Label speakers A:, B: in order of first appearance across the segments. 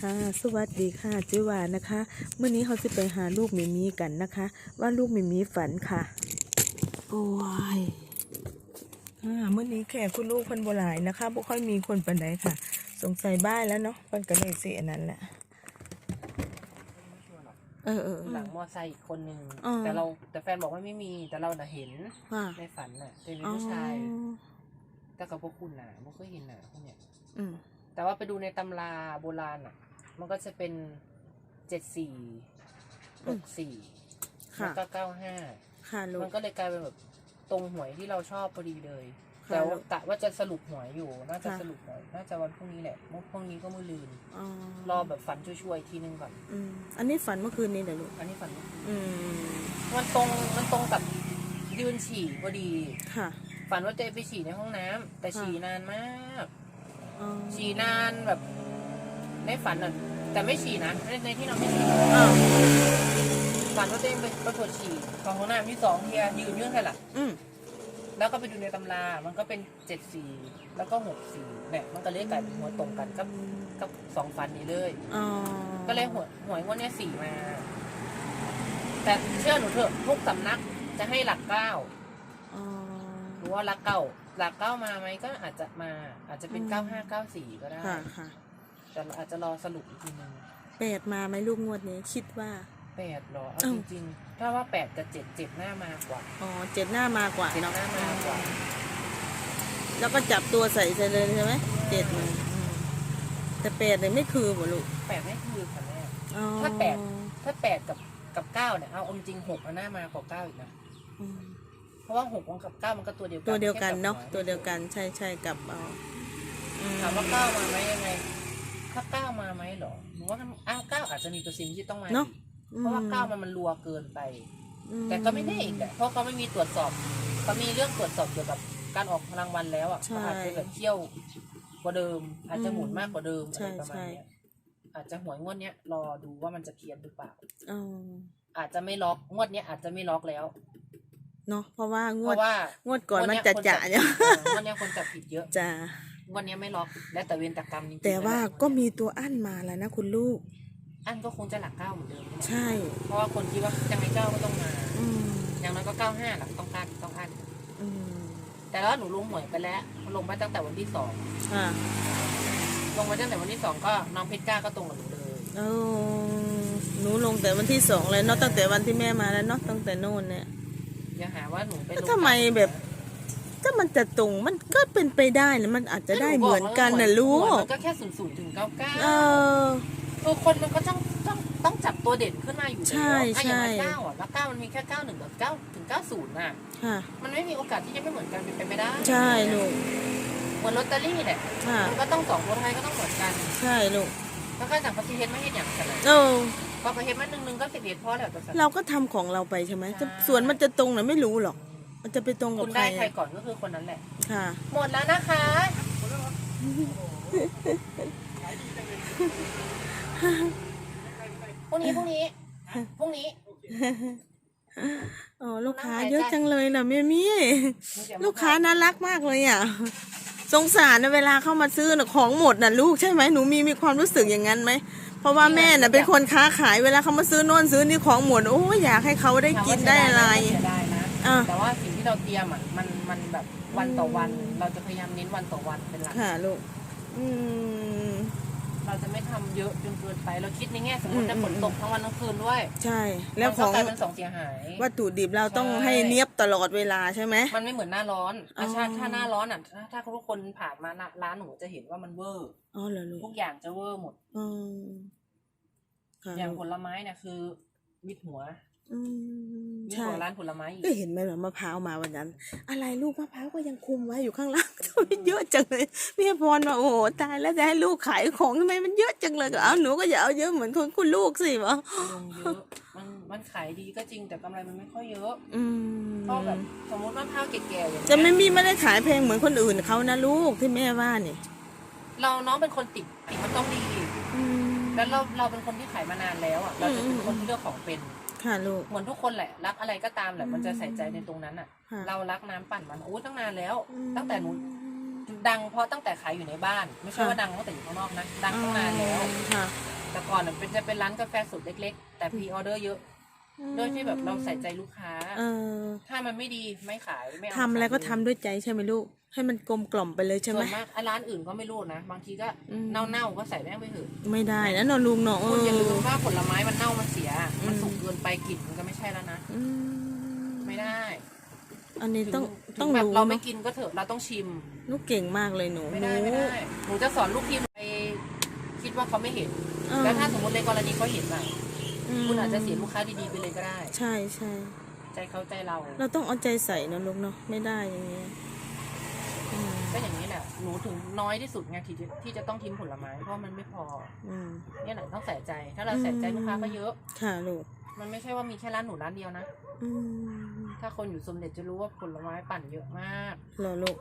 A: ค่ะ สวัสดีค่ะเจวานะคะเมื่อนี้เขาจะไปหาลูกหมีมีกันนะคะ ว่าลูกหมีมีฝันค่ะ โอ้ยอ่าเมื่อนี้แขกคุณลูกคนโบราณนะคะบ่ค่อยมีคนปันใดค่ะ สงสัยบ้านแล้วเนาะเพิ่นก็เลยเสียนั้นแหละเออเออ
B: หลังมอไซค์อีกคนนึง
A: อ๋อ
B: แต่เราแต่แฟนบอกว่าไม่มี แต่เราน่ะเห็น
A: ว่า
B: ในฝันน่ะเป็น
A: อ๋อ
B: ผู้ชายแต่กับพวกคุณน่ะไม่เคยเห็นน่ะพวกเนี้ย
A: อืม
B: แต่ว่าไปดูในตำราโบราณอะ มันก็จะเป็นเจ็ดสี่หกสี่แล้
A: ค่ะ
B: วก็เก้าห้า
A: ค่ะลู
B: มั
A: ก
B: นก็เลยกลายเป็นแบบตรงหวยที่เราชอบพอดีเลย
A: ค่ะ
B: แต่ว่ากะว่าจะสรุปหวยอยู่ น่าจะ
A: ค่ะ
B: สรุปหวยน่าจะวันพรุ่งนี้แหละเมื่อพรุ่งนี้ก็มือลืน
A: อ๋อ
B: รอแบบฝันช่วยๆอีกทีนึงก่อน
A: อืมอันนี้ฝันเมื่อคืนนี้เหรอลูก
B: อันนี้ฝันเมื่อคืน
A: อืม
B: มันตรงมันตรงกับยืนฉี่พอดี
A: ค่ะ
B: ฝันว่าตัวเองไปฉี่ในห้องน้ำแต่
A: ค่ะ
B: ฉี่นานมาก
A: อ๋อ
B: ฉี่นานแบบ ในฝันน่ะแต่ไม่ฉี่นะในในที่นอนไม่ฉี่
A: อ้าว
B: ฝันว่าตัวเองไปไปตรวจฉี่ของห้องน้ำที่สองเทียยืนยื่นกันล่ะ
A: อืม
B: แล้วก็ไปดูในตำรา มันก็เป็นเจ็ดสี่แล้วก็หกสี่เนี่ยมันก็เลยกลายเป็นหัวตรงกันกับกับสองฟันนี้เลย
A: อ๋อ
B: ก็เลยหวยหวยงวดเนี้ยสี่มา แต่เชื่อหนูเถอะทุกสำนักจะให้หลักเก้า
A: อ๋อ
B: หรือว่าหลักเก้าหลักเก้ามาไหมก็อาจจะมา อาจจะเป็น
A: อืม
B: เก้าห้าเก้าสี่ก็ได้
A: ค่ะค่ะ
B: แต่เราอาจจะรอสรุปอีกทีนึง
A: แปดมาไหมลูกงวดนี้คิดว่า
B: แปดเหรอเอา
A: เอ้า
B: จริงๆถ้าว่าแปดกับเจ็ดเจ็ดหน้ามากว่า
A: อ๋อเจ็ดหน้ามากกว่า
B: เจ็ด
A: เนาะ
B: หน้ามากกว่า
A: แล้วก็จับตัวใส่ใส่เลยใช่ไหมเจ็ดมาอืมแต่แปดเนี่ยไม่คือบ่ลูก
B: แปดไม่คือค่ะแม่
A: อ๋อ
B: ถ้าแปด ถ้าแปดกับกับเก้าเนี่ยเอาเอาจริงหกเอาหน้ามากว่าเก้าอีกนะ
A: อืม
B: เพราะว่าหกกับเก้ามันก็ตัวเดียวกัน
A: ตัวเดียวกันเนาะ
B: แค่กลับหั
A: ตัวเดียวกันใช่ใช่กลับเอาอืม
B: ถามว่าเก้ามาไหมยังไง ถ้าเก้ามาไหมเหรอหนูว่ามันอ้าวเก้าอาจจะมีเปอร์เซ็นต์ที่ต้องมา
A: เนาะ
B: อีกเพราะว่าเก้ามันมันรัวเกินไป
A: อื
B: แต่ก็ไม่แน่อีกแหละเพราะเขาไม่มีตรวจสอบเขามีเรื่องตรวจสอบเกี่ยวกับการออกรางวัลแล้วอะเขาอาจจะแบบเที่ยวกว่าเดิม อาจจะหมุนมากกว่าเดิมอะไรประมาณเนี้ยอาจจะหวยงวดเนี้ยรอดูว่ามันจะเพี้ยนหรือเปล่า
A: อ๋อ
B: อาจจะไม่ล็อกงวดเนี้ยอาจจะไม่ล็อกแล้ว
A: เนาะเพราะว่าง
B: เพ
A: วด
B: ราะว่าง
A: วดก่อนมัน
B: ง
A: จะ
B: วด
A: จะ
B: ค
A: เนี่ย
B: เอองวดเนี้ยคนจับผิดเยอะ
A: จะ
B: ง วดเนี้ยไม่ล็อกและแต่เวรแต่กรรมจริงๆ
A: แต่ว่า
B: นั่นแหละ
A: ก็มีตัวอั้นมาแล้วนะคุณลูก
B: อันก็คงจะหลักเก้าเหมือนเดิม
A: ใช่
B: เพราะว่าคนคิดว่ายังไงเก้าก็ต้องมา
A: อืม
B: อย่างนั้นก็เก้าห้าหลักต้องการต้องอัน
A: อืม
B: แต่แล้วหนูลงหวยไปแล้วลงไปตั้งแต่วันที่สอง
A: อ่า
B: ลงไปตั้งแต่วันที่สองก็น้องเพชรกล้าก็ตรงกับหนูเลย
A: โอ้หนูลงแต่วันที่สองเลยเนาะตั้งแต่วันที่แม่มาแล้วเนาะตั้งแต่โน่นเนี่ย
B: อย่าหาว่าหนูไป
A: แล้ว
B: ลง
A: ทำไมแบบ ถ้ามันจะตรงมันก็เป็นไปได้นะมันอาจจะได้เหมือนกันนะลู
B: หวย
A: ก
B: มันก็แค่ศูนย์ศูนย์ถึงเก้าเก้า
A: เออ
B: คือคนมันก็ต้องต้องต้องจับตัวเด่นขึ้นมาอยู่แล้ว
A: ใช่
B: อะอย่าง
A: ใช่
B: ไรเก้าอะแล้วเก้ามันมีแค่เก้าหนึ่งกับเก้าถึงเก้าศูนย์น่ะ
A: ค่ะ
B: มันไม่มีโอกาสที่จะไม่เหมือนกันเป็นไปไม่ได้
A: ใช่ลูก
B: เหมือนลอตเตอรี่เนี่ย
A: ค่ะ
B: มันก็ต้องสองคนไทยก็ต้องเหมือนกัน
A: ใช่ลูก
B: แล้วก็สั่งพัสเฮ็ดไม่เฮ็ดอย่างกันเลย
A: เออ
B: พอไปเฮ็ดมาหนึ่งหนึ่งก็สิบเอ็ดพอแล้วแต่สั่ง
A: เราก็ทำของเราไปใช่ไหม
B: ใช่
A: ส่วนมันจะตรงน่ะไม่รู้หรอก มันจะไปตรงกับ
B: คุณ
A: ใคร
B: ได้ใคร
A: อะ
B: ก่อนก็คือคนนั้นแหละ
A: ค่ะ
B: หมดแล้วนะคะ พรุ่งนี้พรุ่งนี้พรุ่งนี้
A: อ๋อลูกค้าเยอะจังเลยนะแม่มี่ลูกค้าน่ารักมากเลยอะ สงสารนะเวลาเข้ามาซื้อนะของหมดนะลูกใช่ไหมหนูมีมีความรู้สึกอย่างนั้นไหมเพราะว่าแม่น่ะเป็นคนค้าขายเวลาเขามาซื้อโน่นซื้อนี่ของหมดโอ้ยอยากให้เขาได้กินได้อะไร
B: เสียดายนะ
A: อะ
B: แต่ว่าสิ่ง ที่เราเตรียมอะมันมันแบบวันต่อวัน เราจะพยายามเน้นวันต่อวันเป็นหลัก
A: ค่ะลูก อืม
B: เราจะไม่ทำเยอะจนเกินไป เราคิดในแง่สมมติ
A: อืม
B: จะฝนตกทั้งวันทั้งคืนด้วย
A: ใช่ แล้วข
B: มัน
A: อง
B: ก็กลายเป็นสองเสียหาย
A: วัตถุดิบเราต้อง
B: ใช่
A: ให้เนียบตลอดเวลาใช่ไหม
B: มันไม่เหมือนหน้าร้อนอะ
A: อ๋อ
B: ถ้าถ้าหน้าร้อนอะถ้าถ้าทุกคนผ่านมาร้านหนูจะเห็นว่ามันเวอร์
A: อ๋อเหรอลูก
B: ทุกอย่างจะเวอร์หมด
A: อ๋อค่ะ
B: อย่างผลไม้เนี่ยคือมิดหัว
A: อืม
B: มิด
A: ใช่
B: หัวร้านผลไม้อีก
A: ก็เห็นไหมว่ามะพร้าวมาวันนั้น อะไรลูกมะพร้าวก็ยังคุมไว้อยู่ข้างล่าง ทำไมเยอะจังเลยพี่พรว่าโอ้โหตายแล้วจะให้ลูกขายของทำไมมันเยอะจังเลยก็เอาหนูก็อย่าเอาเยอะเหมือนคนคุณลูกสิวะ
B: ลงเยอะมันมันขายดีก็จริงแต่กำไรมันไม่ค่อยเยอะ
A: อืม
B: เพราะแบบสมมติว่าข้าวแก่ๆอย่าง
A: จะ
B: เงี้
A: ไม่
B: ย
A: มีไม่ได้ขายแพงเหมือนคนอื่นเขานะลูกที่แม่ว่านี่
B: เราน้องเป็นคนติดติดมันต้องดี
A: อืม
B: แล้วเราเราเป็นคนที่ขายมานานแล้วอะเราจะเป็น
A: อืม
B: คนที่เลือกของเป็น
A: ค่ะลูก
B: เหมือนทุกคนแหละ รักอะไรก็ตามแหละ
A: อืม
B: มันจะใส่ใจในตรงนั้นอะ
A: ค่ะ
B: เรารักน้ำปั่นมันโอ้ตั้งนานแล้ว
A: อืม
B: ตั้งแต่หนู ดังเพราะตั้งแต่ขายอยู่ในบ้าน ไม่ใช่
A: ค่ะ
B: ว่าดังตั้งแต่อยู่ข้างนอกนะ ดังตั้งนานแล้ว
A: ค่ะ
B: ก่อนอะเป็นจะเป็นร้านกาแฟสดเล็ก ๆ แต่พรีออเดอร์เยอะ โดยที่แบบเราใส่ใจลูกค้า
A: เออ
B: ถ้ามันไม่ดีไม่ขายไม่เอา
A: ทำอะไรก็
B: ขาย
A: ทำด้วยใจใช่ไหมลูก ให้มันกลมกล่อมไปเลยใช่ไหม
B: ส่วนมากอะร้านอื่นก็ไม่รู้นะ บางทีก็
A: อืม
B: เน่าๆก็ใส่แม่งไปเถอะ
A: ไม่ได้นะนอนลุงเนาะเอ
B: คุณอย่าลื
A: อ
B: มว่าผลไม้มันเน่ามันเสีย มัน
A: อืม
B: สุกเกินไปกลิ่นมันก็ไม่ใช่แล้วนะ
A: อืม
B: ไม่ได้
A: อันนี้ต้อง
B: ถึ
A: ต้อง
B: แบบ
A: รู้
B: เราไม่
A: เนาะ
B: กินก็เถอะเราต้องชิม
A: ลูกเก่งมากเลยหนู
B: ไม่ได้ไม่ได้หนูจะสอนลูกทีมไปคิดว่าเขาไม่เห็น
A: เออ
B: แล้วถ้าสมมติในกรณีเขาเห็นอะ
A: ม
B: คุณอาจจะเสียลูกค้าดีๆไปเลยก็ได้
A: ใช่ใช่
B: ใจเขาใจเรา
A: เราต้องเอาใจใส่นะลูกเนาะไม่ได้อย่างเงี้ยอืม
B: ก็อย่างนี้แหละหนูถึงน้อยที่สุดไงที่จะที่จะต้องทิ้งผลไม้เพราะมันไม่พอ
A: อืม
B: เนี่ยแหละต้องใส่ใจ ถ้าเราใส่ใจลูกค้าก็เยอะ
A: ค่ะลูก
B: มันไม่ใช่ว่ามีแค่ร้านหนูร้านเดียวนะ
A: อืม
B: ถ้าคนอยู่สมเด็จจะรู้ว่าผลไม้ปั่นเยอะมาก
A: เหรอลูก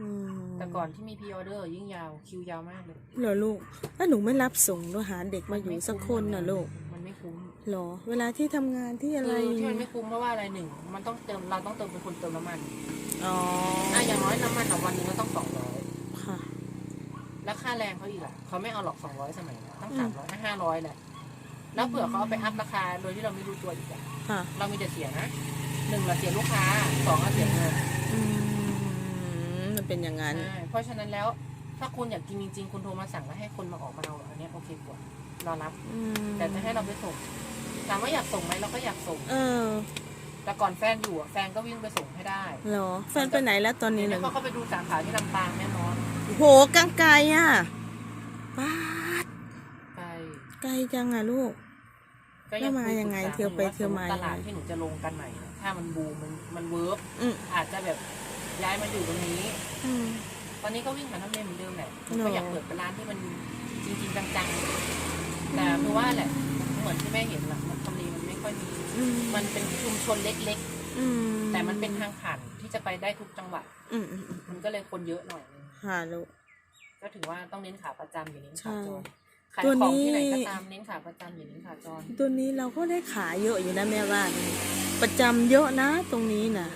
A: อืม
B: แต่ก่อนที่มีพ r ออเดอร์ยิ่งยาวคิวยาวมากเลย
A: เหรอลูกแล้วหนูไม่รับส่งด้วยหาเด็กมาอยู่สักคนน่ะลูก
B: มัน ไม่คุ้ม
A: เหรอ เวลาที่ทำงานที่อะไร
B: คือที่มันไม่คุ้มเพราะว่าอะไรหนึ่งมันต้องเติมเราต้องเติมเป็นคนเติมน้ำมัน
A: อ๋อ
B: อะอย่างน้อยน้ำมันอะวันหนึงก็ต้องสองร้อย
A: ค่ะ
B: แล้วค่าแรงเขาอีกอะเขาไม่เอาหรอกสองร้อยสมัยนี้ต้อง
A: อื
B: สามมร้อยห้าร้อยแหละแล้วเผื่อเขาเอาไปอัพราคาโดยที่เราไม่รู้ตัวอีกอะ
A: ค่ะ
B: เรามีแต่เสียนะหนึ่งเราเสียลูกค้าสองเราเสียเงิน
A: อืมมันเป็นอย่างนั้น
B: ใช่เพราะฉะนั้นแล้วถ้าคุณอยากกินจริงๆคุณโทรมาสั่งแล้วให้คนมาออกมาเอาอันเนี้ยโอเคกว่าเรารับ
A: อืม
B: แต่จะให้เราไปส่งถามว่าอยากส่งไหมเราก็อยากส่ง
A: เออ
B: แต่ก่อนแฟนอยู่อะแฟนก็วิ่งไปส่งให้ได้
A: เหรอแฟนไปไหนแล้วตอนนี้
B: เดี๋
A: เหร
B: ยว
A: อ
B: เขาก็ไปดูสาขาที่ลำปางแน่นอน
A: โหกังไกลอะป้าด
B: ไป
A: ไกลจังอะลูก
B: ก็
A: แล้วมา
B: คุ
A: ยังไง
B: ปรึกษ
A: เที่ยวไป
B: อ
A: เที่ยวมา
B: ตลาดที่หนูจะลงกันใหม่เนี่ยถ้ามันบูมมันมันเวิร์ก
A: อืม
B: อาจจะแบบย้ายมาอยู่ตรงนี้
A: อืม
B: ตอนนี้ก็วิ่งหาทำเลเหมือนเดิมแหละหนู
A: เน
B: ก็
A: อะ
B: อยากเปิดเป็นร้านที่มันจริงๆจังๆ แต่คือว่าแหละเหมือนที่แม่เห็นแหละมันทำเลมันไม่ค่อยมี
A: อืม
B: มันเป็นชุมชนเล็ก
A: อืม
B: ๆแต่มันเป็นทางผ่านที่จะไปได้ทุกจังหวัด
A: อืมอืมอืม
B: มันก็เลยคนเยอะหน่อยนึง
A: ค่ะลูก
B: ก็ถือว่าต้องเน้นขาประจำอย่าเน้นขา
A: ใช่
B: จรขาย
A: ตัว
B: ของ
A: นี้
B: ที่ไหนก็ตามเน้นขาประจำอย่าเน้นขาจร
A: ตัวนี้เราก็ได้ขายเยอะอยู่นะแม่ว่าประจำเยอะนะตรงนี้นะ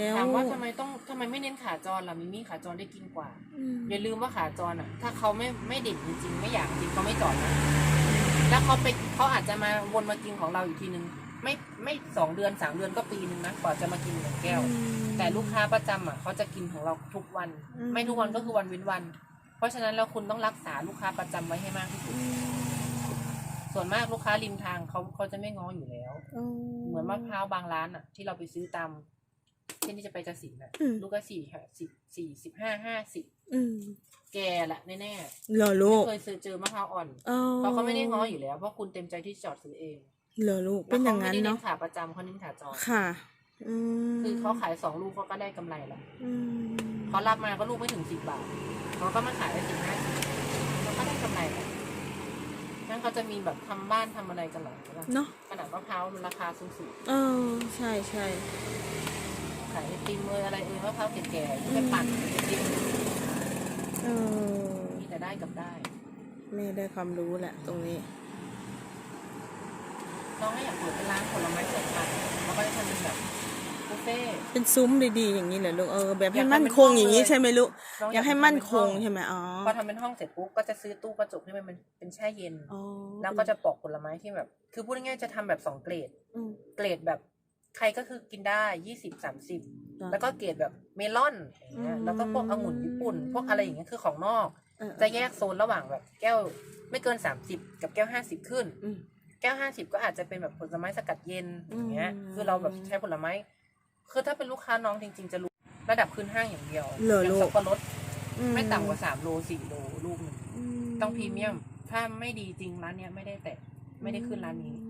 A: แล้ว
B: ถามว่าทำไมต้องทำไมไม่เน้นขาจรล่ะมิมี่ขาจรได้กินกว่า
A: อืม
B: อย่าลืมว่าขาจรอะ ถ้าเขาไม่ไม่เด่นจริงๆ ไม่อยากจริงเขาไม่จอดนะแล้วเขาไปเขาอาจจะมาวนมากินของเราอีกทีนึง ไม่ไม่สองเดือนสามเดือนก็ปีนึงนะกว่าจะมากินหนึ่งแก้ว
A: อืม
B: แต่ลูกค้าประจำอะเขาจะกินของเราทุกวัน
A: อืม
B: ไม่ทุกวันก็คือวันเว้นวัน เพราะฉะนั้นแล้วคุณต้องรักษาลูกค้าประจำไว้ให้มากที่สุด
A: อืม
B: ส่วนมากลูกค้าริมทางเขาเขาจะไม่ง้ออยู่แล้ว
A: อ๋อ
B: เหมือนมะพร้าวบางร้านอะ ที่เราไปซื้อตาม เช่นที่จะไปกระสินอะ
A: อืม
B: ลูกก็สี่ค่ะสิบสี่สิบห้าห้าสิบ
A: อืม
B: แกแหละแน่ๆ
A: เหรอลูก
B: เคยซื้อเจอมะพร้าวอ่อน
A: อ๋อ
B: เพราะเขาไม่ได้ง้ออยู่แล้วเพราะคุณเต็มใจที่จอดซื้อเอง
A: เหรอลูกเป็นอย่างนั้น
B: แล้วขไม่ได้
A: เนาะ
B: เน้นขาประจำเขาเน้นขาจร
A: ค่ะ อืม
B: คือเขาขายสองลูกเขาก็ได้กำไรแล้ว
A: อืม
B: เขารับมาก็ลูกไม่ถึงสิบบาทเขาก็มาขายได้สิบห้าสิบเขาก็ได้กำไรแล้วนั่นเขาจะมีแบบทำบ้านทำอะไรกันเหรอใช่ปะ
A: เนาะ
B: ขนาดมะพร้าวมันราคาสูง
A: เออใช่ใช่
B: ๆขายไอ ติมเลยอะไรเอ่ยมะพร้าวแก่ๆที่ไปปั่นไอติม
A: เออ
B: มีแต่ได้กับได้
A: แม่ได้ความรู้แหละตรงนี้
B: น้องก็อยากเปิดเป็นร้านผลไม้สดใหม่แล้วก็จะทำเป็นแบบบุฟเฟ่ต์
A: เป็นซุ้มดีๆอย่างนี้เหรอลูกเออแบบให้
B: อยากให้
A: มั่น
B: เป็น
A: คงอย่างนี้
B: ห้องเลย
A: ใช่ไหมลูก
B: น้ง
A: อยากให้มั่นคงใช่ไหมอ๋อ
B: พอทำเป็นห้องเสร็จปุ๊บก็จะซื้อตู้กระจกที่มันเป็นเป็นแช่เย็น
A: อ๋อ
B: แล้วก็จะปอกผลไม้ที่แบบ คือพูดง่ายๆจะทำแบบสองเกรด
A: อืม
B: เกรดแบบ ใครก็คือกินได้ยี่สิบสามสิบ
A: จ้ะ
B: แล้วก็เกรดแบบเมลอนอย่างเงี้ย
A: อืม
B: แล้วก็พวกองุ่นญี่ปุ่น พวกอะไรอย่างเงี้ยคือของนอก
A: เออ
B: จะแยกโซนระหว่างแบบ แก้วไม่เกินสามสิบกับแก้วห้าสิบขึ้น
A: อืม
B: แก้วห้าสิบก็อาจจะเป็นแบบผลไม้สกัดเย็นอย่างเงี้ย
A: อืม
B: คือเราแบบใช้ผลไม้ คือถ้าเป็นลูกค้าน้องจริง ๆ จะรู้ระดับขึ้นห้างอย่างเดียว
A: เหรอ
B: อย่าง
A: ลูก
B: สับปะรดไม่ต่ำกว่าสามโลสี่โลลูกหนึ่ง
A: ม
B: ต้องพรีเมียม ถ้าไม่ดีจริงร้านเนี้ยไม่ได้แตะไม่ได้ขึ้นร้านนี้
A: อืม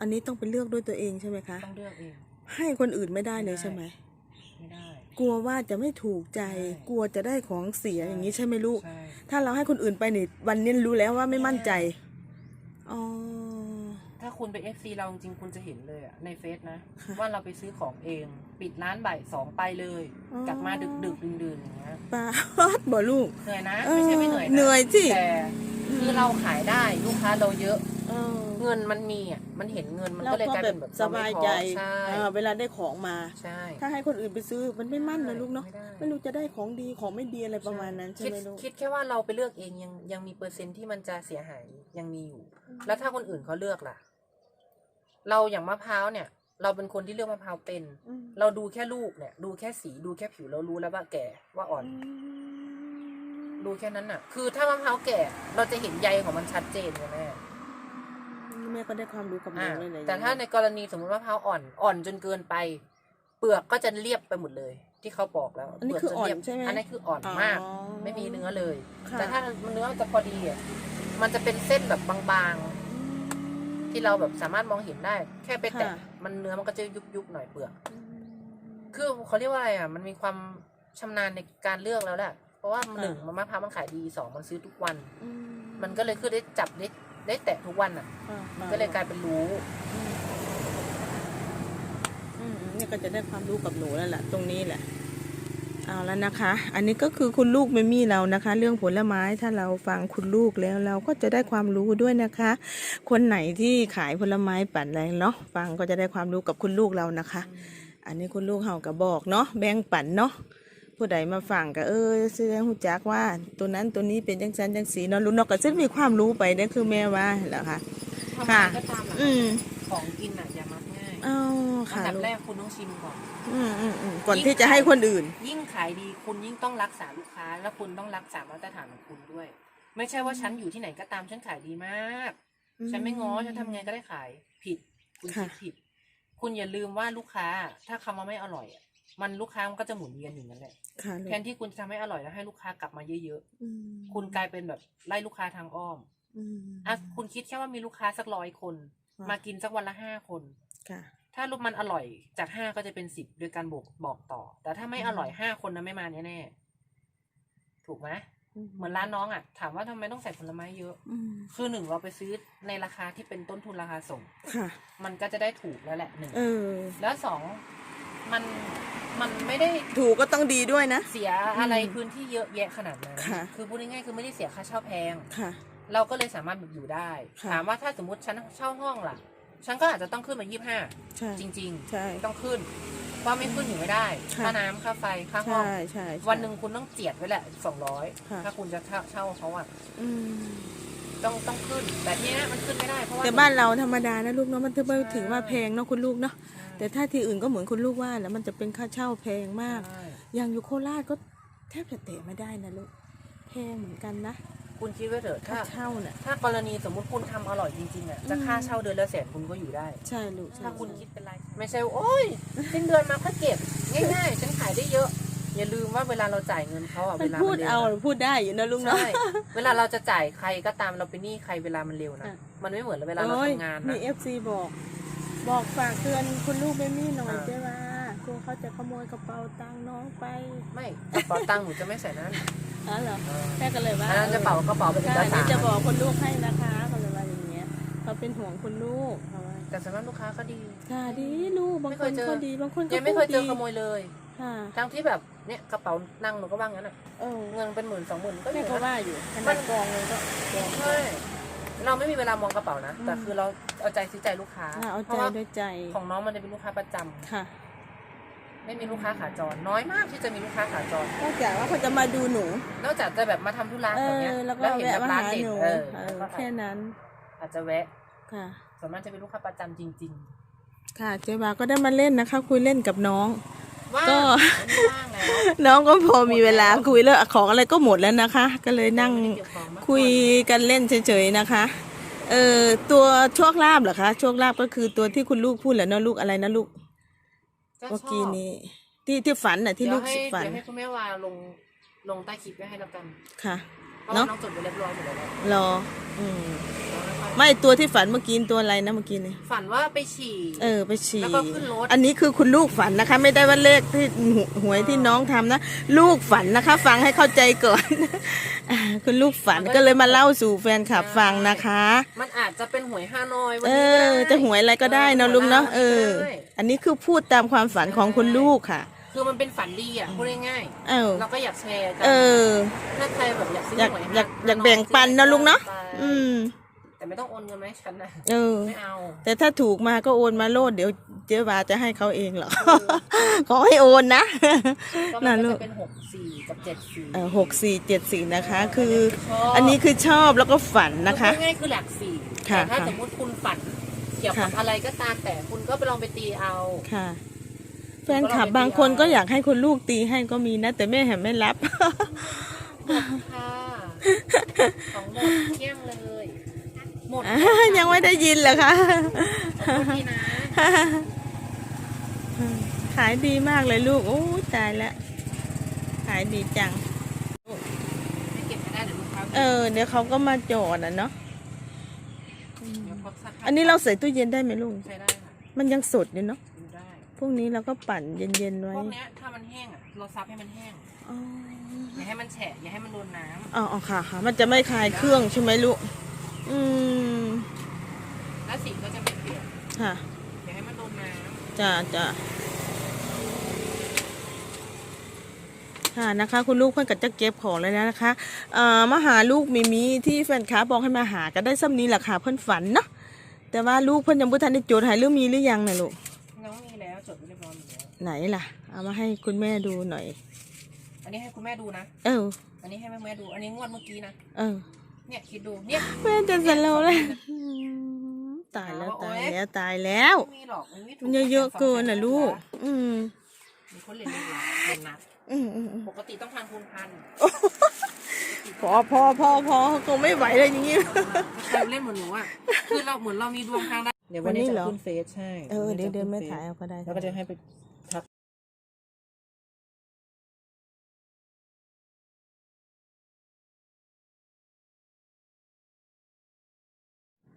A: อันนี้ต้องไปเลือกด้วยตัวเองใช่ไหมคะ
B: ต้องเลือกเอง
A: ให้คนอื่นไม่ได้เลย
B: ไม่ได้
A: ใช่ไหม
B: ไม่ได้
A: กลัวว่าจะไม่ถูกใจ
B: ใช่
A: กลัวจะได้ของเสียอย่างนี้ใช่ไหมลูก
B: ใช่
A: ถ้าเราให้คนอื่นไปนี่วันนี้รู้แล้วว่าไม่มั่นใจ อ๋อ
B: ถ้าคุณเป็นเอฟซีเราจริงๆคุณจะเห็นเลยอะในเฟซนะ
A: ค่ะ
B: ว่าเราไปซื้อของเอง ปิดร้านบ่ายสองไปเลย
A: อ๋อ
B: กลับมาดึกดึกดื่นดื่นๆอย่างเงี้ย
A: ปาดบ่ลูก
B: เหนื่อยนะ ไม่ใช่ไม่เหนื่อยนะ
A: เหนื่อยสิ
B: แต่คือเราขายได้ลูกค้าเราเยอะ
A: เออ
B: เงินมันมีอะมันเห็นเงินมัน
A: เรา
B: ก็เลย
A: ก็
B: กลาย
A: แบ
B: เป็
A: บ
B: นแบบ
A: สบายใจ
B: ใช่
A: อ่าเวลาได้ของมา
B: ใช่
A: ถ้าให้คนอื่นไปซื้อมันไม่มั่นนะลูกเนาะ
B: ไม่ได้
A: ไม่รู้จะได้ของดีของไม่ดีอะไรประมาณนั้นใช่
B: คิด
A: ไหมลูก
B: คิดแค่ว่าเราไปเลือกเองยังยังมีเปอร์เซ็นต์ที่มันจะเสียหายยังมีอยู่ แล้วถ้าคนอื่นเขาเลือกล่ะ เราอย่างมะพร้าวเนี่ย เราเป็นคนที่เลือกมะพร้าวเป็น
A: อืม
B: เราดูแค่ลูกเนี่ย ดูแค่สีดูแค่ผิวเรารู้แล้วว่าแก่ว่าอ่อนดูแค่นั้นน่ะ คือถ้ามะพร้าวแก่ เราจะเห็นใยของมันชัดเจนไงแม่
A: แม่ก็ได้ความรู้กับน้
B: อ่า
A: องเลยเลย
B: แต่ถ้าในกรณีสมมติมะพร้าวอ่อนอ่อนจนเกินไป เปลือกก็จะเรียบไปหมดเลย ที่เขาบอกแล้ว
A: อันนี้
B: เปลื
A: คืออ่อ
B: จะ
A: น
B: เรียบ
A: ใช่ไหม
B: อันนี้คืออ่อนมาก ไม่มีเนื้อเลย
A: ค่ะ
B: แต่ถ้าเนื้อมันจะพอดีอะมันจะเป็นเส้นแบบบางๆ ที่เราแบบสามารถมองเห็นได้ แค่ไปแตะ
A: ค่ะ
B: มันเนื้อมันก็จะยุบๆหน่อยเปลือกคือเขาเรียกว่าอะไรอะมันมีความชำนาญในการเลือกแล้วแหละเพราะว่าหนึ่งมะพร้าวมันขายดีสองมันซื้อทุกวัน
A: อื
B: มันก็เลยคือได้จับได้ ได้แตะทุกวันอะ
A: ค่ะ
B: มันก็เลยกลายเป็นรู้
A: อืมอืมอืมเนี่ยก็จะได้ความรู้กับหนูแล้วล่ะ ตรงนี้แหละเอาแล้วนะคะ อันนี้ก็คือคุณลูกไม่มีเรานะคะ เรื่องผลไม้ถ้าเราฟังคุณลูกแล้วเราก็จะได้ความรู้ด้วยนะคะ คนไหนที่ขายผลไม้ปั่นอะไรเนาะฟังก็จะได้ความรู้กับคุณลูกเรานะคะ อันนี้คุณลูกเฮาก็บอกเนาะแบ่งปันเนาะ ผู้ใดมาฟังก็เออแสดงหูจักว่า ตัวนั้นตัวนี้เป็นจังสันจังสีเนาะลูกเนาะก็จะมีความรู้ไปนั่นคือแม่ว่าแหล้วค่ะ
B: ทำไม
A: ค่ะ
B: ก็ตามอะ
A: อืม
B: ของกินอะอย่ามักง่าย
A: อ้าว
B: อัน
A: ค่ะ
B: ดับ
A: ลูก
B: แรกคุณต้องชิมก่อน
A: อืมอืมอืมก่อนที่จะให้คนอื่น
B: ยิ่งขายดีคุณยิ่งต้องรักษาลูกค้า แล้วคุณต้องรักษามาตรฐานของคุณด้วย ไม่ใช่ว่าฉันอยู่ที่ไหนก็ตามฉันขายดีมาก ฉันไม่ง้อฉันทำไงก็ได้ขายผิด คุณคิด
A: ค่ะ
B: ผิด คุณอย่าลืมว่าลูกค้า ถ้าคำว่าไม่อร่อยอะ มันลูกค้ามันก็จะหมุนเวียนอย่างนั้นแหละ
A: ค่ะลูก
B: แทนที่คุณจะทำให้อร่อยแล้วให้ลูกค้ากลับมาเยอะ
A: อืม
B: ๆคุณกลายเป็นแบบไล่ลูกค้าทางอ้อม
A: อืม
B: อะคุณคิดแค่ว่ามีลูกค้าสักร้อยคน
A: ค่ะ
B: มากินสักวันละห้าคน
A: ค่ะ
B: ถ้าลูกมันอร่อยจากห้าก็จะเป็นสิบโดยการบอกบอกต่อ แต่ถ้าไม่อร่อยห้าคนนะไม่มาแน่ๆถูกไหมเหมือนร้านน้องอะ ถามว่าทำไมต้องใส่ผลไม้เยอะ
A: อืม
B: คือหนึ่งเราไปซื้อในราคาที่เป็นต้นทุนราคาส่ง
A: ค่ะ
B: มันก็จะได้ถูกแล้วแหละหนึ่ง
A: เออ
B: แล้วสอง มันมันไม่ได้
A: ถูกก็ต้องดีด้วยนะ
B: เสียอะไร
A: อืม
B: พื้นที่เยอะแยะขนาดนั้น
A: ค่ะ
B: คือพูดง่ายๆคือไม่ได้เสียค่าเช่าแพง
A: ค่ะ
B: เราก็เลยสามารถแบบอยู่ได้
A: ค่ะ
B: ถามว่าถ้าสมมติฉันเช่าห้องล่ะ ฉันก็อาจจะต้องขึ้นมายี่ห้า
A: ใช่
B: จริง
A: ใช่
B: ๆ ต้องขึ้นเพราะไม่ขึ้นอยู่ไม่ได้
A: ค่ะ
B: ค่าน้ำค่าไฟค่าห้อง
A: ใช่ใช่ใช่
B: วันหนึ่งคุณต้องเจียดไว้แหละสองร้อย
A: ค่ะ
B: ถ้าคุณจะเช่าเช่าเขาอะ
A: อืม
B: ต้องต้องขึ้น แต่ทีเนี้ยมันขึ้นไม่ได้เพราะว่า
A: แต่บ้านเราธรรมดานะลูกเนาะมันถือว่า
B: ใช่
A: ถือว่าแพงเนาะคุณลูกเนาะ
B: ใช่
A: แต่ถ้าที่อื่นก็เหมือนคุณลูกว่าแล้วมันจะเป็นค่าเช่าแพงมาก
B: ใช่
A: อย่างอยู่โคราชก็แทบจะเตะไม่ได้นะลูก แพงเหมือนกันนะ
B: คุณคิดไว้เถอะ
A: ค่า
B: ถ้า
A: เช่าน่ะ
B: ถ้ากรณีสมมุติคุณทำอร่อยจริงๆอะ จะ
A: อืม
B: ค่าเช่าเดือนละแสนคุณก็อยู่ได้
A: ใช่ลูกใช่
B: ถ้าคุณ
A: ใช่
B: คิดเป็นรายไม่ใช่ว่าโอ้ยสิ้นเดือนมาก็เก็บ ง่ายๆ ฉันขายได้เยอะ อย่าลืมว่าเวลาเราจ่ายเงินเขาอะ
A: มั
B: เวนลา
A: พูด
B: มันเร็ว
A: เอา
B: นะ
A: พูดได้อยู่นะลูกเนาะ
B: ใช่ เวลาเราจะจ่ายใครก็ตามเราไปนหนี้ใครเวลามันเร็วนะ
A: อะ
B: มันไม่เหมือนเวลาเรา
A: โอ้ย
B: ทำงาน
A: มี
B: นะ
A: เอฟซีบอก บอกฝากเตือนคุณลูกเบมี่หน่อย
B: อ่า
A: เจ้าว่ากลัวเขาจะขโมยกระเป๋าตังค์น้องไป
B: ไม่กระเป๋าตังค์หนูจะไม่ใส่นั้น
A: อ๋อเหรอ
B: เออ
A: แม่ก็เลยว่า
B: อันนั้นจะเป๋ากระเป๋าเป็นเอ
A: ใช่
B: กสา
A: นี่
B: ร
A: จะบอกคุณลูกให้นะคะเขาเลยว่าอย่างเงี้ยเขาเป็นห่วงคุณลูกเขาว่า
B: แต่สำหรับลูกค้าก็ดี
A: ค่ะดีลูกบาง
B: ไม่
A: ค
B: เคนยเจอ
A: ก็ดีบางคนก็
B: ยังไม่เคยเจอ
A: พูด
B: ข
A: ดี
B: โมยเลย
A: ค่ะ
B: ทั้งที่แบบเนี่ยกระเป๋านั่งหนูก็ว่างงั้นอะ
A: เออ
B: เงินเป็นหมื่นสองหมื่นก็อ
A: แม่
B: ยู่
A: ก็
B: นะ
A: ว่าอยู่ข
B: มั
A: นาด
B: น
A: กองเลยก็กอง
B: ใช่ เราไม่มีเวลามองกระเป๋านะ
A: อืม
B: แต่คือเราเอาใจซื้อใจลูกค้า
A: ค่ะเอา
B: เพ
A: ใจ
B: ราะว่า
A: ด้วยใจ
B: ของน้องมันจะเป็นลูกค้าประจำ
A: ค่ะ
B: ไม่มีลูกค้าขาจร น้อยมากที่จะมีลูกค้าขาจร
A: นอกจากว่าเขาจะมาดูหนู
B: นอกจากจะแบบมาทำธุระ
A: เอ
B: แบบเนี้ย
A: อ แล้วก็
B: เห็น
A: แวะ
B: แบบ
A: มา
B: ร้าน
A: หา
B: เด็ด
A: หนู
B: เออ
A: เออ
B: แล้วก็
A: แค่นั้น
B: อาจจะแวะ
A: ค่ะ
B: ส่วนมากจะเป็นลูกค้าประจำจริง
A: ค่ะ เจ๊บาก็ได้มาเล่นนะคะ คุยเล่นกับน้อง
B: ๆว่าง
A: ก็
B: วันนี้ว่างแล้ว
A: น้องก็พอมีเวลาคุยแล้วของอะไรก็หมดแล้วนะคะ ก็เลยนั่ง
B: ไม่ได้เก็บของมา
A: คุยกันเล่นเฉยๆนะคะเออตัวโชคลาภเหรอคะโชคลาภก็คือตัวที่คุณลูกพูดแหละเนอะลูกอะไรนะลูก
B: ก็
A: เมื่อ
B: ชอบ
A: กี้นี้ที่ที่ฝันน่ะที่
B: เดี๋
A: ลู
B: ยว
A: ก
B: ให้
A: ฝัน
B: เดี๋ยวให้คุณแม่วาลงลงใต้คลิปไว้ให้แล้วกัน
A: ค่ะ
B: เพราะ
A: เน
B: ว่า
A: อะ
B: น้องจดไว้เรียบร้อยหมดแล้ว
A: รอ อืม
B: ไม่
A: ไม่ตัวที่ฝันเมื่อกี้ตัวอะไรนะเมื่อกี้นี่
B: ฝันว่าไปฉี่
A: เออ ไปฉี่
B: แล้วก็ขึ้นรถ
A: อันนี้คือคุณลูกฝันนะคะ ไม่ได้ว่าเลขที่หหวยที่น้องทำนะ ลูกฝันนะคะ ฟังให้เข้าใจก่อน อ่าคุณลูกฝันก็เลยมาเล่าสู่แฟนคลับฟังนะคะ
B: มันอาจจะเป็นหวยฮานอยวัน
A: เอ
B: นี้ก็
A: อ
B: ได้
A: จะหวยอะไรก็ได้เนอะลุงเนาะเออ
B: ได้
A: อันนี้คือพูดตามความฝันของคุณลูกค่ะ
B: คือมันเป็นฝันดีอะพูดง่าย
A: เออ
B: ๆเราก็อยากแชร์กั
A: เออ
B: ถ้าใครแบบอยากซื้อ
A: อยาก
B: หวย
A: อยากอยากแบ่งปันเนอะลุงเนาะ
B: ไป
A: อืม
B: แต่ไม่ต้องโอนเงินไหมาให้ฉันนะ
A: เออ
B: ไม่เอา
A: แต่ถ้าถูกมาก็โอนมาโลดเดี๋ยวเจ๊วาจะให้เขาเองเหรอขอให้โอนนะ
B: ก็
A: น่ะ
B: มัน
A: ลู
B: ก็
A: ก
B: จะเป็นหกสี่กับเจ็ดสี่
A: เออหกสี่เจ็ดสี่นะคะ คือ
B: ชอบ
A: อันนี้คือชอบแล้วก็ฝันนะคะ
B: อง่ายๆคือหลักสี่
A: ค่ะ
B: แต่ถ้า
A: ค่ะ
B: สมมติคุณฝันเกี่ยวกับ
A: ค่ะ
B: อะไรก็ตามแต่คุณก็ไปลองไปตีเอา
A: ค่ะ แฟนคลับบางคนก็อยากให้คุณลูกตีให้ก็มีนะ แต่แม่แหมไม่รับ
B: หมดค่ะของหมดเที่ยงเลยหมด
A: ยังไม่ได้ยินเหรอคะ
B: ขอบคุณพี่นะ
A: ขายดีมากเลยลูกโอ้ยตายแล้วขายดีจัง
B: ไม่เก็บไม่ได้เดี๋ยวลูกค้า
A: เออ เดี๋ยวเขาก็มาจอดอะเนาะ
B: เดี๋ยวเขาซักให้
A: อันนี้เราใส่ตู้เย็นได้ไหมลูก
B: ใช้ได้ค่ะ
A: มันยังสดอยู่เนาะ
B: ดูได้
A: พวกนี้เราก็ปั่นเย็นๆ
B: พ
A: ไว้
B: วกเนี้ยถ้ามันแห้งอะเราซับให้มันแห้ง
A: อ๋อ
B: อย่าให้มันแฉะอย่าให้มันโดนน้
A: อ๋ออ๋อค่ะค่ะ มันจะไม่คลายเครื่องใช่ไหมลูกอืมำ
B: แล้วสีก็จะไม่เปลี่ยน
A: ค่ะ
B: อย่าให้มันโดนน้
A: จ้าจ้าค่ะนะคะคุณลูกเพื่อนก็จะเก็บของเลยนะคะเอ่อมาหาลูกมิมีที่แฟนคลับบอกให้มาหาก็ได้ซ้ำนี้แหละค่ะเพื่อนฝันเนาะแต่ว่าลูกเพื่อนยังบ่ทันได้โจทย์ใหายหรือมีหรือยังนะลูกำ
B: น้องมีแล้ว จดไว้เรียบร้อยหมดแล้ว
A: ไหนล่ะ เอามาให้คุณแม่ดูหน่อย
B: อันนี้ให้คุณแม่ดูนะ
A: เออ
B: อันนี้ให้แม่แม่ดู อันนี้งวดเมื่อกี้นะ
A: เออ
B: เนี่ยคิดดู เนี่ย
A: แม่จะสโลว์เลยอืมตายแล้วตายแล้วตายแล้ว
B: ไม่มีหรอกมันไม่ถู
A: มันเยอะๆเกินน่ะลูก อืม
B: มีคนเรียนเรียนเรียนนัด
A: อืมอืมอืม
B: ปกติต้องพันคูณพัน
A: พอพอพอพอคงไม่ไหวเลยอย่างงี้
B: ใครเล่นเหมือนหนูอะ คือเราเหมือนเรามีดวงทางด้าน เดี๋ยววันนี้
A: วันนี้
B: จะ
A: เหรอ
B: ขึ้นเฟซใช่
A: เออ เดี๋ยวเดี๋ยวแม่ถ่าย
B: เอา
A: เอาก็ได้
B: แล้วก็จะให้ไปทัก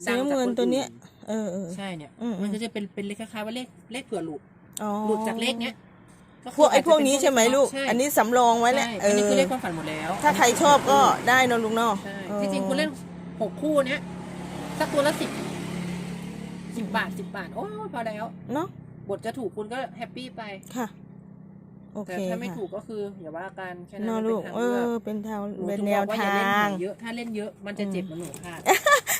A: เสียเงินตัวเนี้ย เออเออ
B: ใช่เนี่ย
A: อืม
B: มันก็จะเป็นเป็นเลขคล้ายๆว่าเลขเลขเผื่อหลุด
A: อ๋อ
B: หลุดจากเลขเนี้ย
A: พวกไอ้พวกนี้ใช่ไหมลูก
B: ใช่
A: อันนี้สำรองไว้แหละ
B: ใช่
A: เอ
B: อันนี้คือ
A: อ
B: เลขความฝันหมดแล้ว
A: ถ้าใครชอบก็ได้เนอะลุงเนาะ
B: ใช่
A: อ๋อ
B: ที่จริงคุณเล่นหกคู่เนี้ยสักตัวละสิบ สิบบาทสิบบาท โอ้ยพอแล้ว
A: เนาะ
B: บทจะถูกคุณก็แฮปปี้ไป
A: ค่ะ โอ
B: แต่
A: เค
B: ถ้าไม่
A: ค่ะ
B: ถูกก็คืออย่าว่ากันแค่นั้น
A: เนอะ
B: มัน
A: ลู
B: เป็น
A: ก
B: ทาง
A: เอ
B: เลือกหนู
A: อเป็นแนวเป็น
B: ถึง
A: แน
B: บ
A: ว
B: อกว่าอย่า
A: ทา
B: เล่น
A: ง
B: หวยเยอะถ้าเล่นเยอะมันจะเจ็บเหมันหนูค่ะ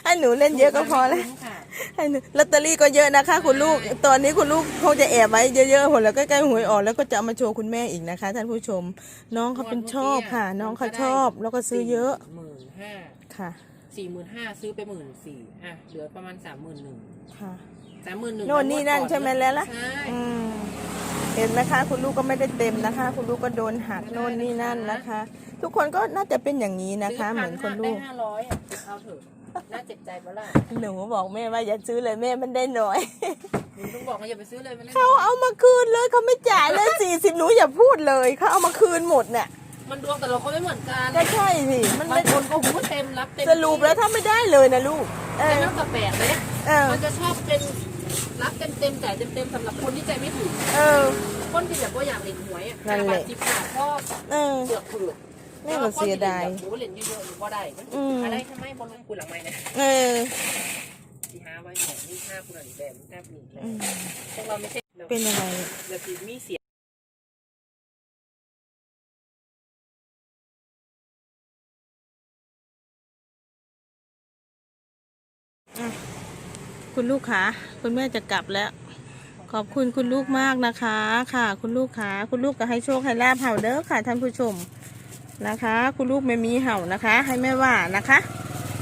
A: ให้หนูเล่นเยอะก็พอแล้ว
B: หนูค่ะ
A: ให้หนูลอตเตอรี่ก็เยอะนะคะ คุณลูก ตอนนี้คุณลูกคงจะแอบไว้เยอะๆหมดแล้วใกล้ๆหวยออกแล้วก็จะเอามาโชว์คุณแม่อีกนะคะ ท่านผู้ชม น้องเขาเป็นชอบค่ะ น้องเขาชอบแล้วก็ซื้อเยอะ
B: หมื่นห้า
A: ค่ะ
B: สี่หมื่นห้าซื้อไปหมื่นสี่อะเหลือประมาณสามหมื่นหนึ่ง
A: ค่ะ
B: สามหมื่นหนึ่ง
A: โน่นนี่นั่นใช่ไหมแล้วล่ะ
B: ใช่
A: อืม เห็นไหมคะ คุณลูกก็ไม่ได้เต็มนะคะ คุณลูกก็โดนหักโน่นนี่นั่นนะคะ ทุกคนก็น่าจะเป็นอย่างนี้นะคะ เหมือนคนลูก
B: ได้ห้าร้อยอะเอาเถอะน่าเจ็บใจปะล่ะ
A: หนูบอกแม่ว่าอย่าซื้อเลยแม่มันได้น้อย
B: หนูต้องบอกว่าอย่าไปซื้อเลยมัน
A: เขาเอามาคืนเลยเขาไม่จ่ายเลยสี่สิบหนูอย่าพูดเลยเขาเอามาคืนหมดเนี่ย
B: มันดวงแต่เราก็ไม่เหมือนกัน
A: ก็ใช่สิมัน
B: บา
A: ไม่
B: งคนก็หูเต็มรับเต็ม
A: สรุปแล้วถ้าไม่ได้เลยนะลูก เอ
B: แต่
A: อ
B: นอกจากแปลกเลย
A: เออ
B: มันจะชอบเป็นรับเต็มเต็มๆจ่ายเต็มเต็มๆสำหรับคนที่ใจไม่ถึง
A: เออ
B: คนที่แบบว่าอยากเล่นหวยอะ
A: นั่นแหละ
B: บาทสิบบาทก็
A: เออ
B: เสือกเผือก
A: แม่ก็เสียดาย
B: หนูเล่นเยอะๆหรือว่าได้มัน
A: อืม
B: อะไรทำไมบอลลงคุยหลังไม่เนี่ย
A: เออ
B: ที่ห้าไว้เนี่ยนี่ห้าคุณอะไรแบบแทบหนีเลย
A: อืม
B: พวกเราไม่ใช่เรา
A: เป็นอะไร
B: เราคือมีเสีย
A: คุณลูกคะคุณแม่จะกลับแล้ว ขอบคุณคุณลูกมากนะคะ ค่ะ คุณลูกคะคุณลูกก็ให้โชคให้ลาบเห่าเด้อค่ะท่านผู้ชมนะคะ คุณลูกไม่มีเห่านะคะ ให้แม่ว่านะคะ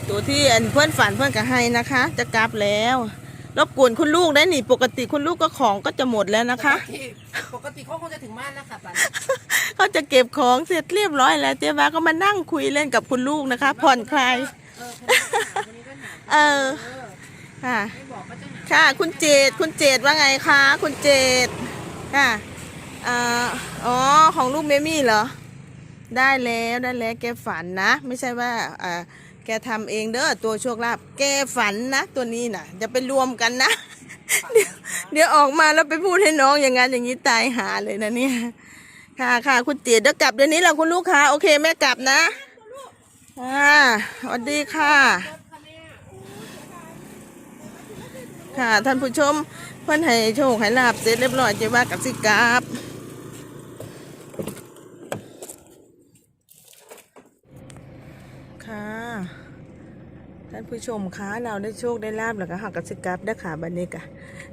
A: ตัวที่อันเพื่อนฝันเพื่อนก็ให้นะคะ จะกลับแล้วรบกวนคุณลูกได้หนิปกติคุณลูกก็ของก็จะหมดแล้วนะคะ
B: ปกติปกติเขาคงจะถึงบ้านแล้วค่ะปัน
A: เขาจะเก็บของเสร็จเรียบร้อยแล้วเจ๊บ้าก็มานั่งคุยเล่นกับคุณลูกนะคะ ผ่อนคลาย
B: เออค่ะ
A: ค่ะ คุณเจดคุณเจดว่าไงคะ คุณเจดค่ะอ่าอ๋อ ของลูกเมมี่เหรอ ได้แล้วได้แล้วแกฝันนะ ไม่ใช่ว่าอ่าแกทำเองเด้อตัวโชคลาภแกฝันนะ ตัวนี้นะจะไปรวมกันนะ เดี๋ยวเดี๋ยวออกมาแล้วไปพูดให้น้องอย่างนั้นอย่างนี้ตายหาเลยนะเนี่ย ค่ะค่ะคุณเจดเดี๋ยวกลับเดี๋ยวนี้แหละคุณลูกค้าโอเคแม่กลับนะอ่าสวัสดีค่ะ ค่ะ ท่านผู้ชมเพื่อนให้โชคให้ลาบเสร็จเรียบร้อยเจะว่ากับสิกราบค่ะ ท่านผู้ชมคะเราได้โชคได้ลาบแล้วก็หักกับสิกลับได้ค่ะบันนี้กะ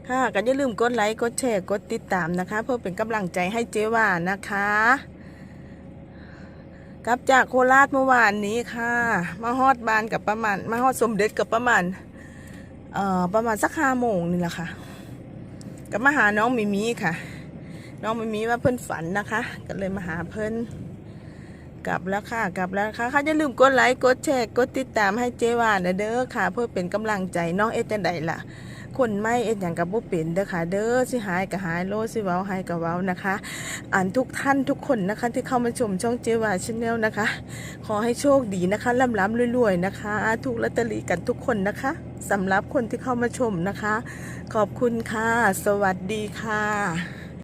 A: ค่ะก็อย่าลืมกดไลค์กดแชร์กดติดตามนะคะ เพื่อเป็นกำลังใจให้เจ๊ว่านะคะกลับจากโคราชเมื่อวานนี้ค่ะ มาฮอดบานกับประมาณ มาฮอดสมเด็จกับประมาณ เอ่อประมาณสักห้าโมงนี่แหละค่ะก็มาหาน้องมิมีค่ะ น้องมิมีว่าเพื่อนฝันนะคะ ก็เลยมาหาเพื่อนกลับแล้วค่ะ กลับแล้วค่ะค่ะอย่าลืมกดไลค์กดแชร์กดติดตามให้เจวานะเด้อค่ะ เพื่อเป็นกำลังใจน้องเอจังใดล่ะ คนไม่เอ็ดอย่างกับบ่เป็นเด้อค่ะ เด้อสิหายกับหายโลสิเว้าหายกับเว้านะคะ อ่านทุกท่านทุกคนนะคะ ที่เข้ามาชมช่องเจวาชาแนลนะคะ ขอให้โชคดีนะคะร่ำๆรวยๆนะคะถูกลอตเตอรี่กันทุกคนนะคะสำหรับคนที่เข้ามาชมนะคะ ขอบคุณค่ะ สวัสดีค่ะ